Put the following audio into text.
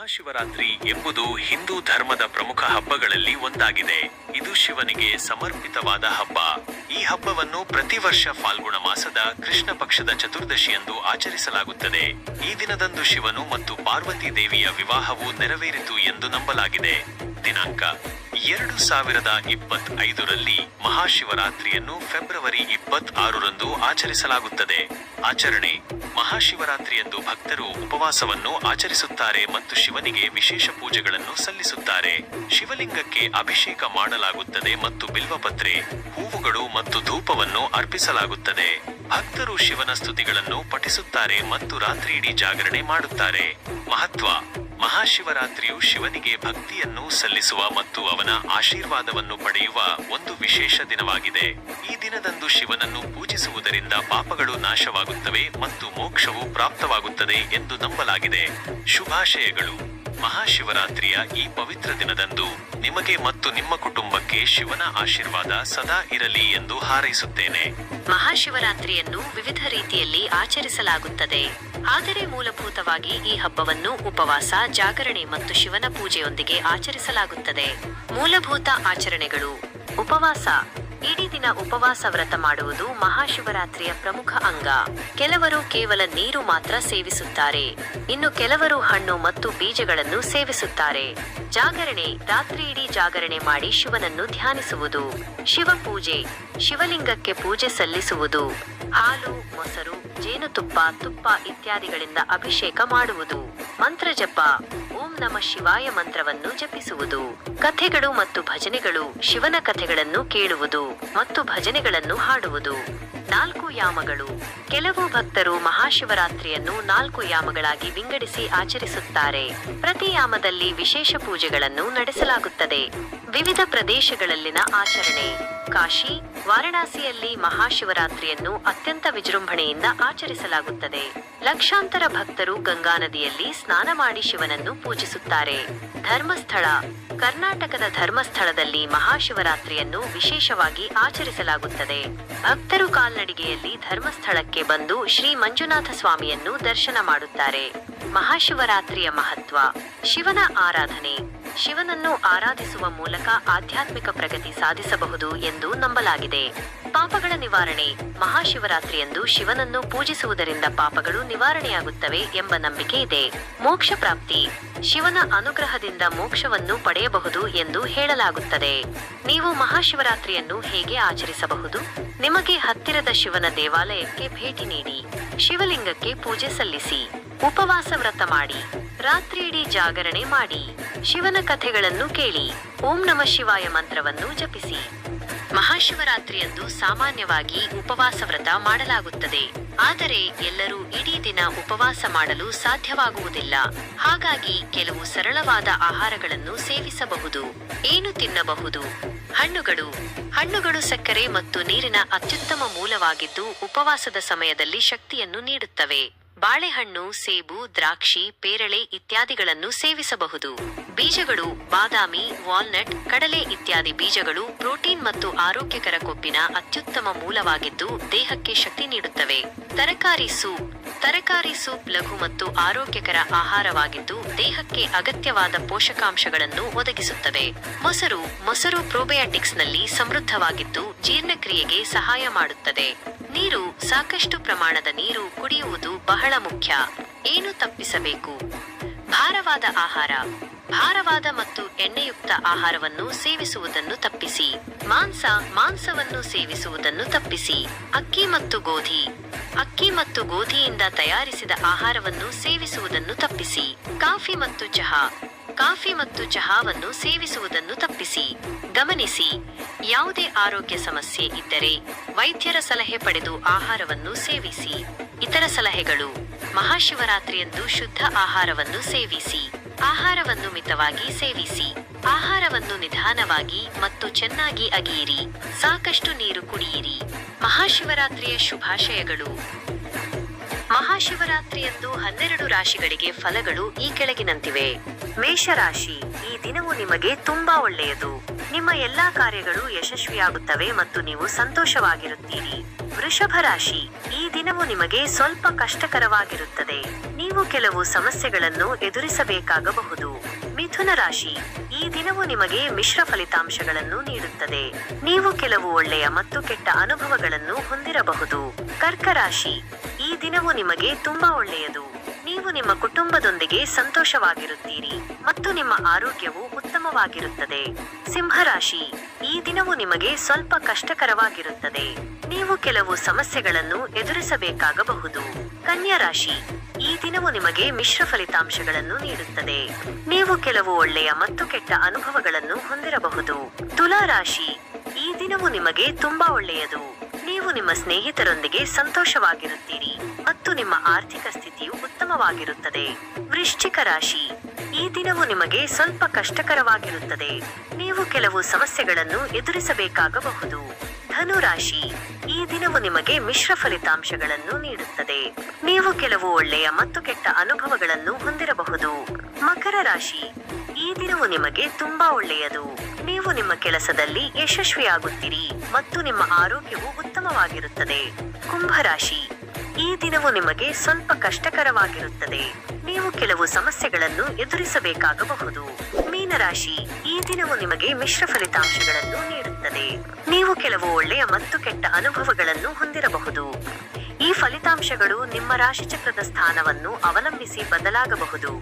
ಮಹಾಶಿವರಾತ್ರಿ ಎಂಬುದು ಹಿಂದೂ ಧರ್ಮದ ಪ್ರಮುಖ ಹಬ್ಬಗಳಲ್ಲಿ ಒಂದಾಗಿದೆ. ಇದು ಶಿವನಿಗೆ ಸಮರ್ಪಿತವಾದ ಹಬ್ಬ. ಈ ಹಬ್ಬವನ್ನು ಪ್ರತಿ ವರ್ಷ ಫಾಲ್ಗುಣ ಮಾಸದ ಕೃಷ್ಣ ಪಕ್ಷದ ಚತುರ್ದಶಿಯಂದು ಆಚರಿಸಲಾಗುತ್ತದೆ. ಈ ದಿನದಂದು ಶಿವನು ಮತ್ತು ಪಾರ್ವತಿ ದೇವಿಯ ವಿವಾಹವು ನೆರವೇರಿತು ಎಂದು ನಂಬಲಾಗಿದೆ. ದಿನಾಂಕ ಎರಡು ಸಾವಿರದ ಇಪ್ಪತ್ ಐದರಲ್ಲಿ ಮಹಾಶಿವರಾತ್ರಿಯನ್ನು ಫೆಬ್ರವರಿ ಇಪ್ಪತ್ತಾರರಂದು ಆಚರಿಸಲಾಗುತ್ತದೆ. ಆಚರಣೆ ಮಹಾಶಿವರಾತ್ರಿಯಂದು ಭಕ್ತರು ಉಪವಾಸವನ್ನು ಆಚರಿಸುತ್ತಾರೆ ಮತ್ತು ಶಿವನಿಗೆ ವಿಶೇಷ ಪೂಜೆಗಳನ್ನು ಸಲ್ಲಿಸುತ್ತಾರೆ. ಶಿವಲಿಂಗಕ್ಕೆ ಅಭಿಷೇಕ ಮಾಡಲಾಗುತ್ತದೆ ಮತ್ತು ಬಿಲ್ವಪತ್ರೆ, ಹೂವುಗಳು ಮತ್ತು ಧೂಪವನ್ನು ಅರ್ಪಿಸಲಾಗುತ್ತದೆ. ಭಕ್ತರು ಶಿವನ ಸ್ತುತಿಗಳನ್ನು ಪಠಿಸುತ್ತಾರೆ ಮತ್ತು ರಾತ್ರಿಯಿಡೀ ಜಾಗರಣೆ ಮಾಡುತ್ತಾರೆ. ಮಹತ್ವ ಮಹಾಶಿವರಾತ್ರಿಯು ಶಿವನಿಗೆ ಭಕ್ತಿಯನ್ನು ಸಲ್ಲಿಸುವ ಮತ್ತು ಅವನ ಆಶೀರ್ವಾದವನ್ನು ಪಡೆಯುವ ಒಂದು ವಿಶೇಷ ದಿನವಾಗಿದೆ. ಈ ದಿನದಂದು ಶಿವನನ್ನು ಪೂಜಿಸುವುದರಿಂದ ಪಾಪಗಳು ನಾಶವಾಗುತ್ತವೆ ಮತ್ತು ಮೋಕ್ಷವು ಪ್ರಾಪ್ತವಾಗುತ್ತದೆ ಎಂದು ನಂಬಲಾಗಿದೆ. ಶುಭಾಶಯಗಳು. ಮಹಾಶಿವರಾತ್ರಿಯ ಈ ಪವಿತ್ರ ದಿನದಂದು ನಿಮಗೆ ಮತ್ತು ನಿಮ್ಮ ಕುಟುಂಬಕ್ಕೆ ಶಿವನ ಆಶೀರ್ವಾದ ಸದಾ ಇರಲಿ ಎಂದು ಹಾರೈಸುತ್ತೇನೆ. ಮಹಾಶಿವರಾತ್ರಿಯನ್ನು ವಿವಿಧ ರೀತಿಯಲ್ಲಿ ಆಚರಿಸಲಾಗುತ್ತದೆ. ಆದರೆ ಮೂಲಭೂತವಾಗಿ ಈ ಹಬ್ಬವನ್ನು ಉಪವಾಸ, ಜಾಗರಣೆ ಮತ್ತು ಶಿವನ ಪೂಜೆಯೊಂದಿಗೆ ಆಚರಿಸಲಾಗುತ್ತದೆ. ಮೂಲಭೂತ ಆಚರಣೆಗಳು. ಉಪವಾಸ. ಇಡೀ ದಿನ ಉಪವಾಸ ವ್ರತ ಮಾಡುವುದು ಮಹಾಶಿವರಾತ್ರಿಯ ಪ್ರಮುಖ ಅಂಗ. ಕೆಲವರು ಕೇವಲ ನೀರು ಮಾತ್ರ ಸೇವಿಸುತ್ತಾರೆ. ಇನ್ನು ಕೆಲವರು ಹಣ್ಣು ಮತ್ತು ಬೀಜಗಳನ್ನು ಸೇವಿಸುತ್ತಾರೆ. ಜಾಗರಣೆ, ರಾತ್ರಿ ಇಡೀ ಜಾಗರಣೆ ಮಾಡಿ ಶಿವನನ್ನು ಧ್ಯಾನಿಸುವುದು. ಶಿವ ಪೂಜೆ ಶಿವಲಿಂಗಕ್ಕೆ ಪೂಜೆ ಸಲ್ಲಿಸುವುದು. ಹಾಲು, ಮೊಸರು, ಜೇನುತುಪ್ಪ, ತುಪ್ಪ ಇತ್ಯಾದಿಗಳಿಂದ ಅಭಿಷೇಕ ಮಾಡುವುದು. ಮಂತ್ರ ಜಪ ಓಂ ನಮ ಶಿವಾಯ ಮಂತ್ರವನ್ನು ಜಪಿಸುವುದು. ಕಥೆಗಳು ಮತ್ತು ಭಜನೆಗಳು ಶಿವನ ಕಥೆಗಳನ್ನು ಕೇಳುವುದು ಮತ್ತು ಭಜನೆಗಳನ್ನು ಹಾಡುವುದು. ನಾಲ್ಕು ಯಾಮಗಳು. ಕೆಲವು ಭಕ್ತರು ಮಹಾಶಿವರಾತ್ರಿಯನ್ನು ನಾಲ್ಕು ಯಾಮಗಳಾಗಿ ವಿಂಗಡಿಸಿ ಆಚರಿಸುತ್ತಾರೆ. ಪ್ರತಿ ಯಾಮದಲ್ಲಿ ವಿಶೇಷ ಪೂಜೆಗಳನ್ನು ನಡೆಸಲಾಗುತ್ತದೆ. ವಿವಿಧ ಪ್ರದೇಶಗಳಲ್ಲಿನ ಆಚರಣೆ. ಕಾಶಿ, ವಾರಣಾಸಿಯಲ್ಲಿ ಮಹಾಶಿವರಾತ್ರಿಯನ್ನು ಅತ್ಯಂತ ವಿಜೃಂಭಣೆಯಿಂದ ಆಚರಿಸಲಾಗುತ್ತದೆ. ಲಕ್ಷಾಂತರ ಭಕ್ತರು ಗಂಗಾ ನದಿಯಲ್ಲಿ ಸ್ನಾನ ಮಾಡಿ ಶಿವನನ್ನು ಪೂಜಿಸುತ್ತಾರೆ. ಧರ್ಮಸ್ಥಳ. ಕರ್ನಾಟಕದ ಧರ್ಮಸ್ಥಳದಲ್ಲಿ ಮಹಾಶಿವರಾತ್ರಿಯನ್ನು ವಿಶೇಷವಾಗಿ ಆಚರಿಸಲಾಗುತ್ತದೆ. ಭಕ್ತರು ಕಾಲ್ನಡಿಗೆಯಲ್ಲಿ ಧರ್ಮಸ್ಥಳಕ್ಕೆ ಬಂದು ಶ್ರೀ ಮಂಜುನಾಥ ಸ್ವಾಮಿಯನ್ನು ದರ್ಶನ ಮಾಡುತ್ತಾರೆ. ಮಹಾಶಿವರಾತ್ರಿಯ ಮಹತ್ವ. ಶಿವನ ಆರಾಧನೆ. ಶಿವನನ್ನು ಆರಾಧಿಸುವ ಮೂಲಕ ಆಧ್ಯಾತ್ಮಿಕ ಪ್ರಗತಿ ಸಾಧಿಸಬಹುದು ಎಂದು ನಂಬಲಾಗಿದೆ. ಪಾಪಗಳ ನಿವಾರಣೆ ಮಹಾಶಿವರಾತ್ರಿಯಂದು ಶಿವನನ್ನು ಪೂಜಿಸುವುದರಿಂದ ಪಾಪಗಳು ನಿವಾರಣೆಯಾಗುತ್ತವೆ ಎಂಬ ನಂಬಿಕೆ ಇದೆ. ಮೋಕ್ಷ ಪ್ರಾಪ್ತಿ, ಶಿವನ ಅನುಗ್ರಹದಿಂದ ಮೋಕ್ಷವನ್ನು ಪಡೆಯಬಹುದು ಎಂದು ಹೇಳಲಾಗುತ್ತದೆ. ನೀವು ಮಹಾಶಿವರಾತ್ರಿಯನ್ನು ಹೇಗೆ ಆಚರಿಸಬಹುದು? ನಿಮಗೆ ಹತ್ತಿರದ ಶಿವನ ದೇವಾಲಯಕ್ಕೆ ಭೇಟಿ ನೀಡಿ. ಶಿವಲಿಂಗಕ್ಕೆ ಪೂಜೆ ಸಲ್ಲಿಸಿ. ಉಪವಾಸ ವ್ರತ ಮಾಡಿ. ರಾತ್ರಿಯಿಡೀ ಜಾಗರಣೆ ಮಾಡಿ. ಶಿವನ ಕಥೆಗಳನ್ನು ಕೇಳಿ. ಓಂ ನಮ ಶಿವಾಯ ಮಂತ್ರವನ್ನು ಜಪಿಸಿ. ಮಹಾಶಿವರಾತ್ರಿಯಂದು ಸಾಮಾನ್ಯವಾಗಿ ಉಪವಾಸ ವ್ರತ ಮಾಡಲಾಗುತ್ತದೆ. ಆದರೆ ಎಲ್ಲರೂ ಇಡೀ ದಿನ ಉಪವಾಸ ಮಾಡಲು ಸಾಧ್ಯವಾಗುವುದಿಲ್ಲ. ಹಾಗಾಗಿ ಕೆಲವು ಸರಳವಾದ ಆಹಾರಗಳನ್ನು ಸೇವಿಸಬಹುದು. ಏನು ತಿನ್ನಬಹುದು? ಹಣ್ಣುಗಳು. ಹಣ್ಣುಗಳು ಸಕ್ಕರೆ ಮತ್ತು ನೀರಿನ ಅತ್ಯುತ್ತಮ ಮೂಲವಾಗಿದ್ದು ಉಪವಾಸದ ಸಮಯದಲ್ಲಿ ಶಕ್ತಿಯನ್ನು ನೀಡುತ್ತವೆ. ಬಾಳೆಹಣ್ಣು, ಸೇಬು, ದ್ರಾಕ್ಷಿ, ಪೇರಳೆ ಇತ್ಯಾದಿಗಳನ್ನು ಸೇವಿಸಬಹುದು. ಬೀಜಗಳು, ಬಾದಾಮಿ, ವಾಲ್ನಟ್, ಕಡಲೆ ಇತ್ಯಾದಿ ಬೀಜಗಳು ಪ್ರೋಟೀನ್ ಮತ್ತು ಆರೋಗ್ಯಕರ ಕೊಬ್ಬಿನ ಅತ್ಯುತ್ತಮ ಮೂಲವಾಗಿದ್ದು ದೇಹಕ್ಕೆ ಶಕ್ತಿ ನೀಡುತ್ತವೆ. ತರಕಾರಿ ಸೂಪ್ ತರಕಾರಿ ಸೂಪ್ ಲಘು ಮತ್ತು ಆರೋಗ್ಯಕರ ಆಹಾರವಾಗಿದ್ದು, ದೇಹಕ್ಕೆ ಅಗತ್ಯವಾದ ಪೋಷಕಾಂಶಗಳನ್ನು ಒದಗಿಸುತ್ತದೆ. ಮೊಸರು ಮೊಸರು ಪ್ರೋಬಯಾಟಿಕ್ಸ್ನಲ್ಲಿ ಸಮೃದ್ಧವಾಗಿದ್ದು, ಜೀರ್ಣಕ್ರಿಯೆಗೆ ಸಹಾಯ ಮಾಡುತ್ತದೆ. ನೀರು, ಸಾಕಷ್ಟು ಪ್ರಮಾಣದ ನೀರು ಕುಡಿಯುವುದು ಬಹಳ ಮುಖ್ಯ. ಏನು ತಪ್ಪಿಸಬೇಕು? ಭಾರವಾದ ಆಹಾರ. ಭಾರವಾದ ಮತ್ತು ಎಣ್ಣೆಯುಕ್ತ ಆಹಾರವನ್ನು ಸೇವಿಸುವುದನ್ನು ತಪ್ಪಿಸಿ. ಮಾಂಸ, ಮಾಂಸವನ್ನು ಸೇವಿಸುವುದನ್ನು ತಪ್ಪಿಸಿ. ಅಕ್ಕಿ ಮತ್ತು ಗೋಧಿ. ಅಕ್ಕಿ ಮತ್ತು ಗೋಧಿಯಿಂದ ತಯಾರಿಸಿದ ಆಹಾರವನ್ನು ಸೇವಿಸುವುದನ್ನು ತಪ್ಪಿಸಿ. ಕಾಫಿ ಮತ್ತು ಚಹಾ. ಕಾಫಿ ಮತ್ತು ಚಹಾವನ್ನು ಸೇವಿಸುವುದನ್ನು ತಪ್ಪಿಸಿ. ಗಮನಿಸಿ, ಯಾವುದೇ ಆರೋಗ್ಯ ಸಮಸ್ಯೆ ಇದ್ದರೆ ವೈದ್ಯರ ಸಲಹೆ ಪಡೆದು ಆಹಾರವನ್ನು ಸೇವಿಸಿ. ಇತರ ಸಲಹೆಗಳು, ಮಹಾಶಿವರಾತ್ರಿಯಂದು ಶುದ್ಧ ಆಹಾರವನ್ನು ಸೇವಿಸಿ. ಆಹಾರವನ್ನು ಮಿತವಾಗಿ ಸೇವಿಸಿ. ಆಹಾರವನ್ನು ನಿಧಾನವಾಗಿ ಮತ್ತು ಚೆನ್ನಾಗಿ ಅಗಿಯಿರಿ. ಸಾಕಷ್ಟು ನೀರು ಕುಡಿಯಿರಿ. ಮಹಾಶಿವರಾತ್ರಿಯ ಶುಭಾಶಯಗಳು. ಮಹಾಶಿವರಾತ್ರಿಯಂದು ಹನ್ನೆರಡು ರಾಶಿಗಳಿಗೆ ಫಲಗಳು ಈ ಕೆಳಗಿನಂತಿವೆ. ಮೇಷರಾಶಿ, ಈ ದಿನವು ನಿಮಗೆ ತುಂಬಾ ಒಳ್ಳೆಯದು. ನಿಮ್ಮ ಎಲ್ಲಾ ಕಾರ್ಯಗಳು ಯಶಸ್ವಿಯಾಗುತ್ತವೆ ಮತ್ತು ನೀವು ಸಂತೋಷವಾಗಿರುತ್ತೀರಿ. ವೃಷಭ ರಾಶಿ, ಈ ದಿನವು ನಿಮಗೆ ಸ್ವಲ್ಪ ಕಷ್ಟಕರವಾಗಿರುತ್ತದೆ. ನೀವು ಕೆಲವು ಸಮಸ್ಯೆಗಳನ್ನು ಎದುರಿಸಬೇಕಾಗಬಹುದು. ಮಿಥುನ ರಾಶಿ ಈ ದಿನವು ನಿಮಗೆ ಮಿಶ್ರ ಫಲಿತಾಂಶಗಳನ್ನು ನೀಡುತ್ತದೆ. ನೀವು ಕೆಲವು ಒಳ್ಳೆಯ ಮತ್ತು ಕೆಟ್ಟ ಅನುಭವಗಳನ್ನು ಹೊಂದಿರಬಹುದು. ಕರ್ಕ ರಾಶಿ ಈ ದಿನವು ನಿಮಗೆ ತುಂಬಾ ಒಳ್ಳೆಯದು. ನೀವು ನಿಮ್ಮ ಕುಟುಂಬದೊಂದಿಗೆ ಸಂತೋಷವಾಗಿರುತ್ತೀರಿ ಮತ್ತು ನಿಮ್ಮ ಆರೋಗ್ಯವು ಉತ್ತಮವಾಗಿರುತ್ತದೆ. ಸಿಂಹರಾಶಿ, ಈ ದಿನವು ನಿಮಗೆ ಸ್ವಲ್ಪ ಕಷ್ಟಕರವಾಗಿರುತ್ತದೆ. ನೀವು ಕೆಲವು ಸಮಸ್ಯೆಗಳನ್ನು ಎದುರಿಸಬೇಕಾಗಬಹುದು. ಕನ್ಯಾ ರಾಶಿ ಈ ದಿನವು ನಿಮಗೆ ಮಿಶ್ರ ಫಲಿತಾಂಶಗಳನ್ನು ನೀಡುತ್ತದೆ. ನೀವು ಕೆಲವು ಒಳ್ಳೆಯ ಮತ್ತು ಕೆಟ್ಟ ಅನುಭವಗಳನ್ನು ಹೊಂದಿರಬಹುದು. ತುಲಾ ರಾಶಿ ಈ ದಿನವು ನಿಮಗೆ ತುಂಬಾ ಒಳ್ಳೆಯದು. ನೀವು ನಿಮ್ಮ ಸ್ನೇಹಿತರೊಂದಿಗೆ ಸಂತೋಷವಾಗಿರುತ್ತೀರಿ ಮತ್ತು ನಿಮ್ಮ ಆರ್ಥಿಕ ಸ್ಥಿತಿಯು ಉತ್ತಮವಾಗಿರುತ್ತದೆ. ವೃಶ್ಚಿಕ ರಾಶಿ. ಈ ದಿನವು ನಿಮಗೆ ಸ್ವಲ್ಪ ಕಷ್ಟಕರವಾಗಿರುತ್ತದೆ. ನೀವು ಕೆಲವು ಸಮಸ್ಯೆಗಳನ್ನು ಎದುರಿಸಬೇಕಾಗಬಹುದು. ಧನು ರಾಶಿ ಈ ದಿನವು ನಿಮಗೆ ಮಿಶ್ರ ಫಲಿತಾಂಶಗಳನ್ನು ನೀಡುತ್ತದೆ. ನೀವು ಕೆಲವು ಒಳ್ಳೆಯ ಮತ್ತು ಕೆಟ್ಟ ಅನುಭವಗಳನ್ನು ಹೊಂದಿರಬಹುದು. ಮಕರ ರಾಶಿ, ಈ ದಿನವು ನಿಮಗೆ ತುಂಬಾ ಒಳ್ಳೆಯದು. ನೀವು ನಿಮ್ಮ ಕೆಲಸದಲ್ಲಿ ಯಶಸ್ವಿಯಾಗುತ್ತೀರಿ ಮತ್ತು ನಿಮ್ಮ ಆರೋಗ್ಯವು ಉತ್ತಮವಾಗಿರುತ್ತದೆ. ಕುಂಭರಾಶಿ ಈ ದಿನವು ನಿಮಗೆ ಸ್ವಲ್ಪ ಕಷ್ಟಕರವಾಗಿರುತ್ತದೆ. ನೀವು ಕೆಲವು ಸಮಸ್ಯೆಗಳನ್ನು ಎದುರಿಸಬೇಕಾಗಬಹುದು. ಮೀನರಾಶಿ ಈ ದಿನವು ನಿಮಗೆ ಮಿಶ್ರ ಫಲಿತಾಂಶಗಳನ್ನು ನೀಡುತ್ತದೆ. ನೀವು ಕೆಲವು ಒಳ್ಳೆಯ ಮತ್ತು ಕೆಟ್ಟ ಅನುಭವಗಳನ್ನು ಹೊಂದಿರಬಹುದು. ಈ ಫಲಿತಾಂಶಗಳು ನಿಮ್ಮ ರಾಶಿಚಕ್ರದ ಸ್ಥಾನವನ್ನು ಅವಲಂಬಿಸಿ ಬದಲಾಗಬಹುದು.